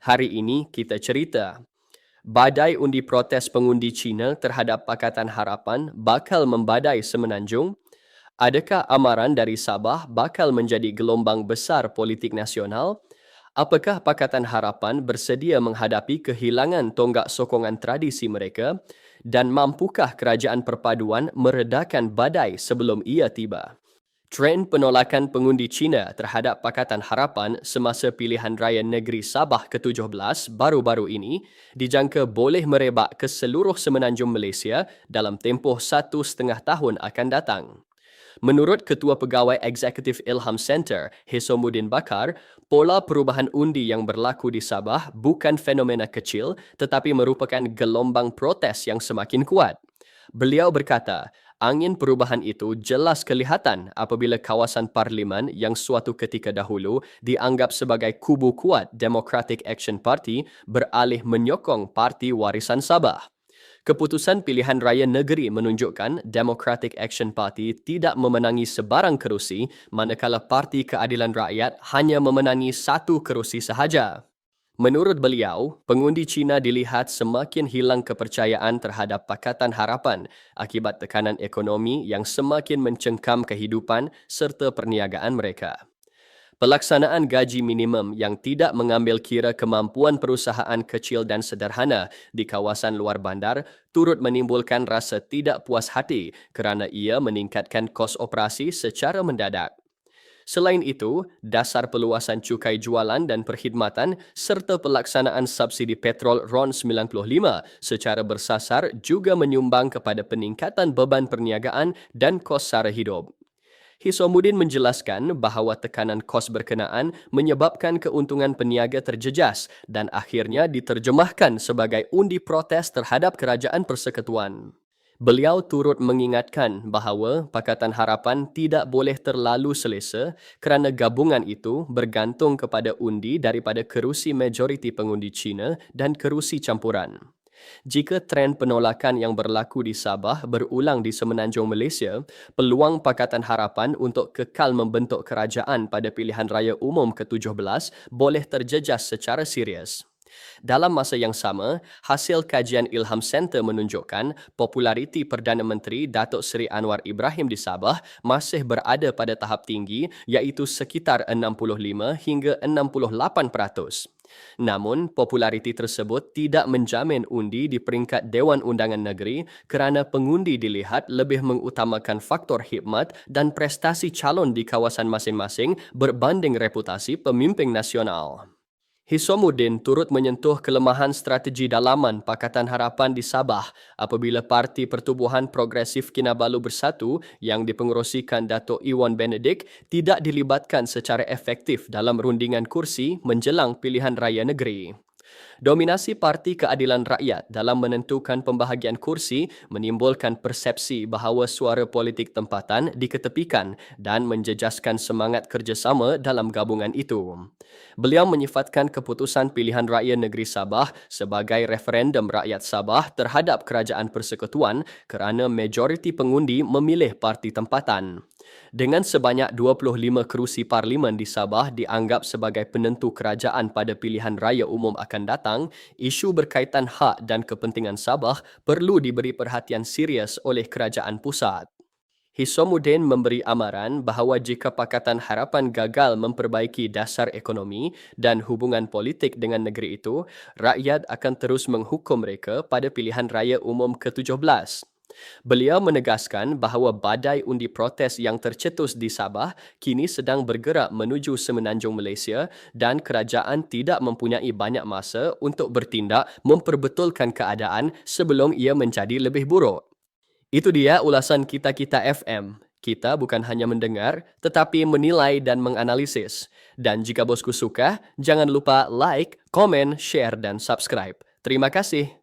Hari ini kita cerita badai undi protes pengundi Cina terhadap Pakatan Harapan bakal membadai semenanjung. Adakah amaran dari Sabah bakal menjadi gelombang besar politik nasional? Apakah Pakatan Harapan bersedia menghadapi kehilangan tonggak sokongan tradisi mereka? Dan mampukah kerajaan perpaduan meredakan badai sebelum ia tiba? Trend penolakan pengundi Cina terhadap Pakatan Harapan semasa pilihan raya negeri Sabah ke-17 baru-baru ini dijangka boleh merebak ke seluruh semenanjung Malaysia dalam tempoh satu setengah tahun akan datang. Menurut Ketua Pegawai Eksekutif Ilham Center, Hisomuddin Bakar, pola perubahan undi yang berlaku di Sabah bukan fenomena kecil tetapi merupakan gelombang protes yang semakin kuat. Beliau berkata, angin perubahan itu jelas kelihatan apabila kawasan parlimen yang suatu ketika dahulu dianggap sebagai kubu kuat Democratic Action Party beralih menyokong Parti Warisan Sabah. Keputusan pilihan raya negeri menunjukkan Democratic Action Party tidak memenangi sebarang kerusi manakala Parti Keadilan Rakyat hanya memenangi satu kerusi sahaja. Menurut beliau, pengundi Cina dilihat semakin hilang kepercayaan terhadap Pakatan Harapan akibat tekanan ekonomi yang semakin mencengkam kehidupan serta perniagaan mereka. Pelaksanaan gaji minimum yang tidak mengambil kira kemampuan perusahaan kecil dan sederhana di kawasan luar bandar turut menimbulkan rasa tidak puas hati kerana ia meningkatkan kos operasi secara mendadak. Selain itu, dasar peluasan cukai jualan dan perkhidmatan serta pelaksanaan subsidi petrol RON 95 secara bersasar juga menyumbang kepada peningkatan beban perniagaan dan kos sara hidup. Hisomuddin menjelaskan bahawa tekanan kos berkenaan menyebabkan keuntungan peniaga terjejas dan akhirnya diterjemahkan sebagai undi protes terhadap kerajaan persekutuan. Beliau turut mengingatkan bahawa Pakatan Harapan tidak boleh terlalu selesa kerana gabungan itu bergantung kepada undi daripada kerusi majoriti pengundi Cina dan kerusi campuran. Jika trend penolakan yang berlaku di Sabah berulang di semenanjung Malaysia, peluang Pakatan Harapan untuk kekal membentuk kerajaan pada pilihan raya umum ke-17 boleh terjejas secara serius. Dalam masa yang sama, hasil kajian Ilham Center menunjukkan populariti Perdana Menteri Datuk Seri Anwar Ibrahim di Sabah masih berada pada tahap tinggi iaitu sekitar 65 hingga 68%. Namun, populariti tersebut tidak menjamin undi di peringkat Dewan Undangan Negeri kerana pengundi dilihat lebih mengutamakan faktor hikmat dan prestasi calon di kawasan masing-masing berbanding reputasi pemimpin nasional. Hisomuddin turut menyentuh kelemahan strategi dalaman Pakatan Harapan di Sabah apabila Parti Pertubuhan Progresif Kinabalu Bersatu yang dipengerusikan Datuk Iwan Benedict tidak dilibatkan secara efektif dalam rundingan kursi menjelang pilihan raya negeri. Dominasi Parti Keadilan Rakyat dalam menentukan pembahagian kursi menimbulkan persepsi bahawa suara politik tempatan diketepikan dan menjejaskan semangat kerjasama dalam gabungan itu. Beliau menyifatkan keputusan pilihan raya negeri Sabah sebagai referendum rakyat Sabah terhadap kerajaan persekutuan kerana majoriti pengundi memilih parti tempatan. Dengan sebanyak 25 kerusi parlimen di Sabah dianggap sebagai penentu kerajaan pada pilihan raya umum akan datang, isu berkaitan hak dan kepentingan Sabah perlu diberi perhatian serius oleh kerajaan pusat. Hisomuddin memberi amaran bahawa jika Pakatan Harapan gagal memperbaiki dasar ekonomi dan hubungan politik dengan negeri itu, rakyat akan terus menghukum mereka pada pilihan raya umum ke-17. Beliau menegaskan bahawa badai undi protes yang tercetus di Sabah kini sedang bergerak menuju semenanjung Malaysia dan kerajaan tidak mempunyai banyak masa untuk bertindak memperbetulkan keadaan sebelum ia menjadi lebih buruk. Itu dia ulasan kita-kita FM. Kita bukan hanya mendengar tetapi menilai dan menganalisis. Dan jika bosku suka, jangan lupa like, komen, share dan subscribe. Terima kasih.